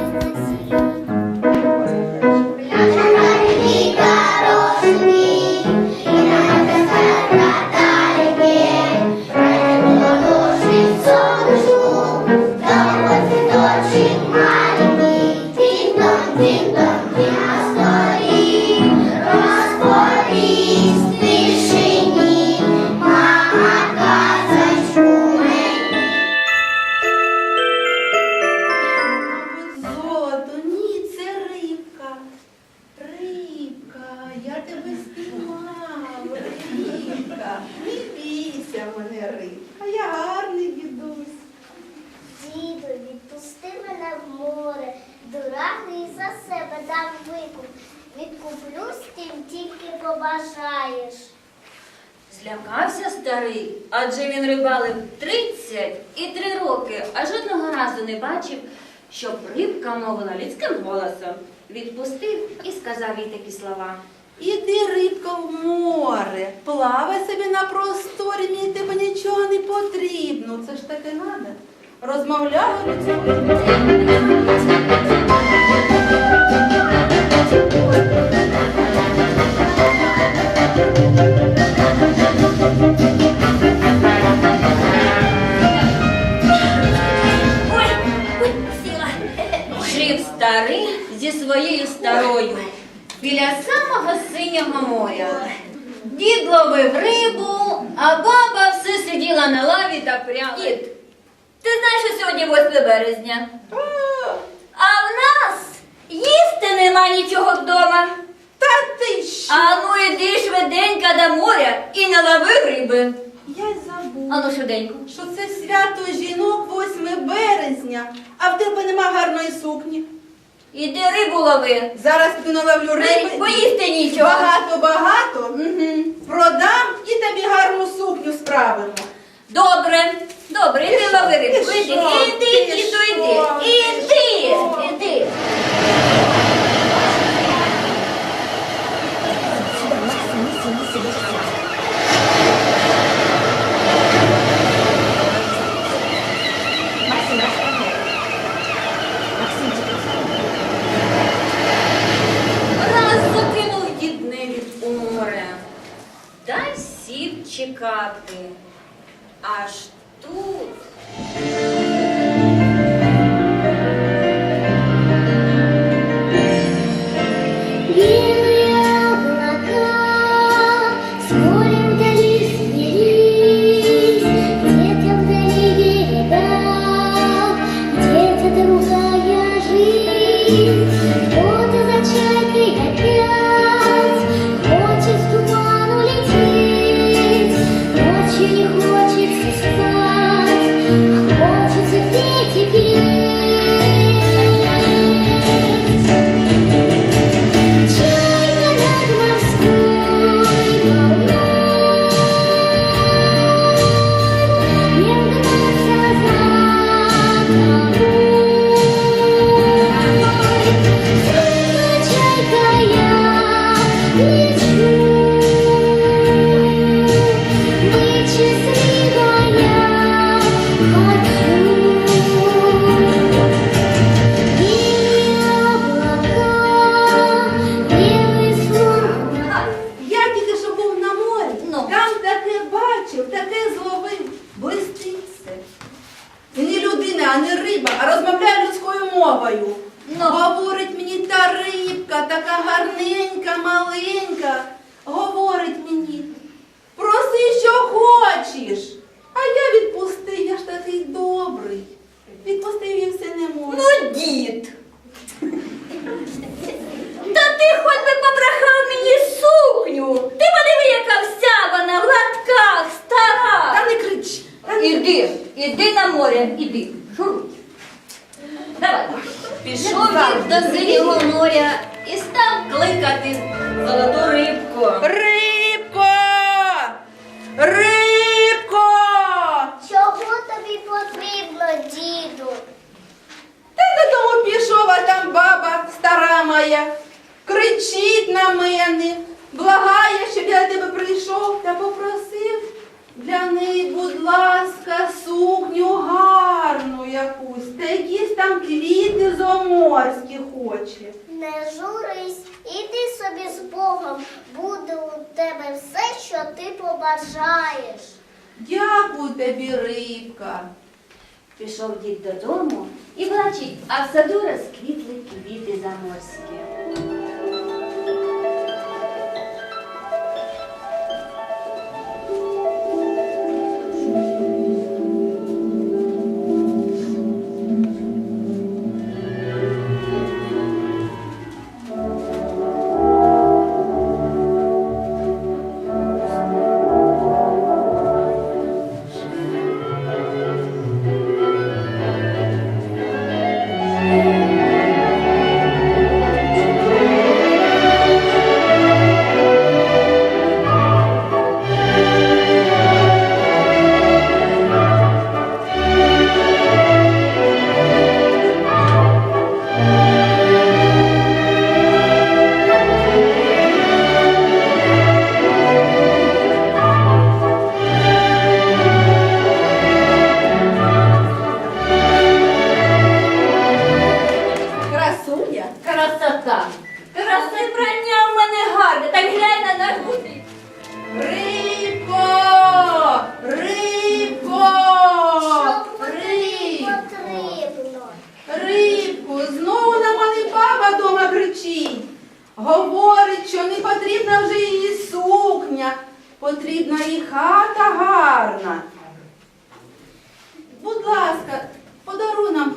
Thank you. Жодного разу не бачив, щоб рибка мовила людським голосом. Відпустив і сказав їй такі слова. Іди, рибка, в море, плавай собі на просторі, мені тебе нічого не потрібно. Це ж таке надо. Розмовляла людською. Старий зі своєю старою біля самого синього моря. Дід ловив рибу, а баба все сиділа на лаві та прямо. Дід, ти знаєш, що сьогодні 8 березня? А, в нас їсти нема нічого вдома. Та ти що? А ну іди швиденько до моря і не лови риби. Я й забула. А ну швиденько. що це свято жінок 8 березня, а в тебе нема гарної сукні. Іди рибу лови. Зараз наловлю риби. Поїсти нічого. Багато-багато. Угу. Продам і тобі гарну сукню справимо. Добре, добре, іди лови рибку. Іди, іди, іди. Іди, іди. Бачив, таке зловив. Блистить все. Не людина, а не риба, а розмовляє людською мовою. Ну. Говорить мені та рибка, така гарненька, маленька. Говорить мені, проси, що хочеш. А я відпустив, я ж такий добрий. Відпустив і все не можу. Ну, дід. Та ти хоч би побрехав мені сукню. Ти подиви, яка вся вона в латках, стара. Та не крич. Та не Іди, іди на море, іди. Шуруй. Давай. Пішов він до синього моря і став кликати золоту рибку. Рибко! Рибко! Чого тобі потрібно, діду? Та додому пішов, а там баба стара моя. Кричить на мене, благає, щоб я до тебе прийшов та попросив для неї, будь ласка, сукню гарну якусь, та якісь там квіти зоморські хоче. Не журись, іди собі з Богом, буде у тебе все, що ти побажаєш. Дякую тобі, рибка. Пішов дід додому і бачить, а в саду розквітли квіти заморські.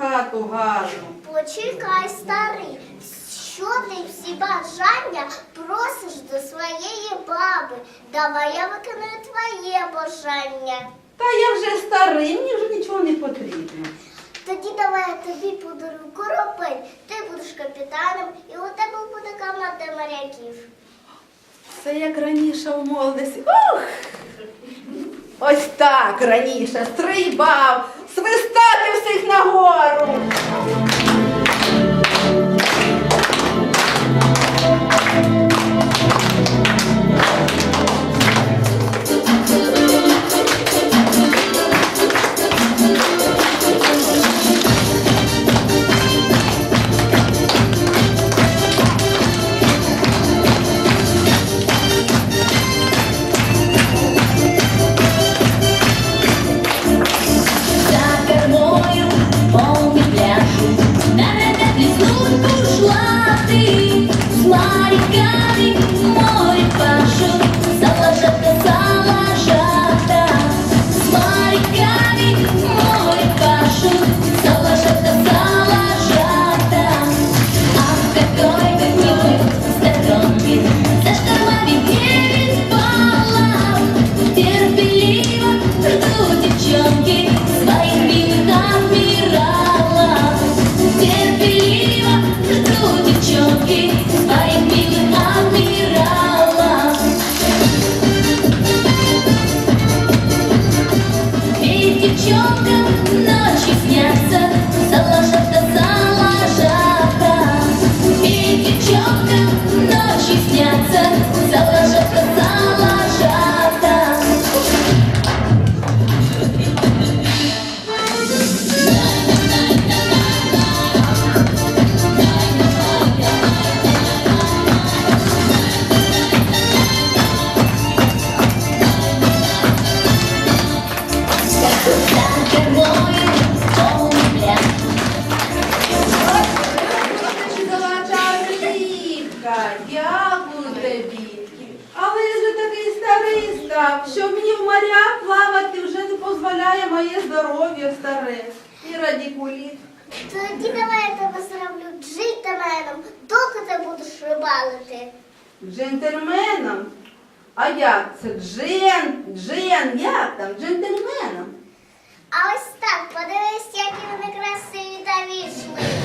Хату гарну. Почекай, старий. Що ти всі бажання просиш до своєї баби? Давай я виконую твоє бажання. Та я вже старий, мені вже нічого не потрібно. Тоді давай я тобі подарую корабель. Ти будеш капітаном, і у тебе буде команда моряків. Це як раніше в молодості. Ух! Ось так раніше стрибав, свистати став, що мені в морях плавати вже не дозволяє моє здоров'я старе. І радікуліт. Тоді давай я тебе зроблю джентльменом, доки ти будеш рибалити. Джентльменом? А як це? Джен, джен, як там? Джентльменом? А ось так, подивись, які вони красиві та вічливі.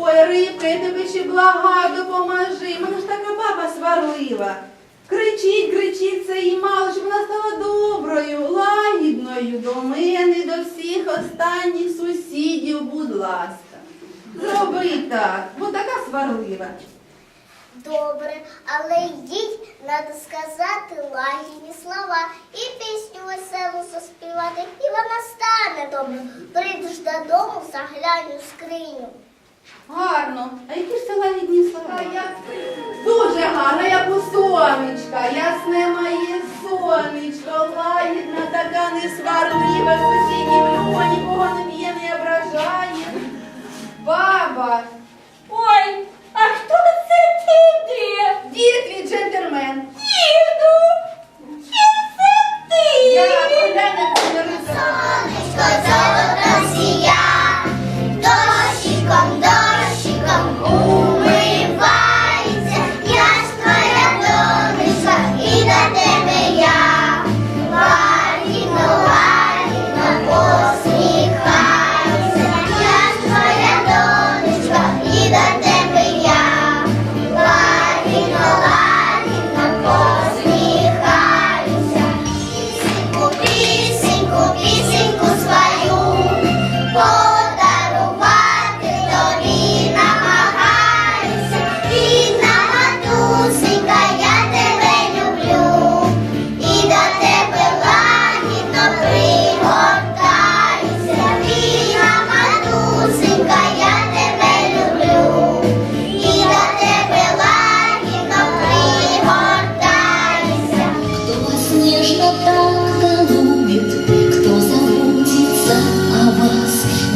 Ой, рибка, я тебе ще блага, допоможи. Мене ж така баба сварлива. Кричить, кричить це і мало, щоб вона стала доброю, лагідною до мене, до всіх останніх сусідів, будь ласка. Зроби так, бо така сварлива. Добре, але йдіть, треба сказати лагідні слова і пісню веселу заспівати, і вона стане добре. Прийдеш додому, заглянь у скриню. Гарно. А які ж це лагідні слова? Дуже гарно, як у сонечка, ясне моє сонечко, лагідна, така несварлива, сусідів любо, нікого не б'є, не ображає. Баба, Ой, а хто це туди? дід твій джентльмен. Діду, чи це ти? Я погляне Сонечко золото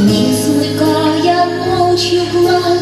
не смыкая ночью глаз.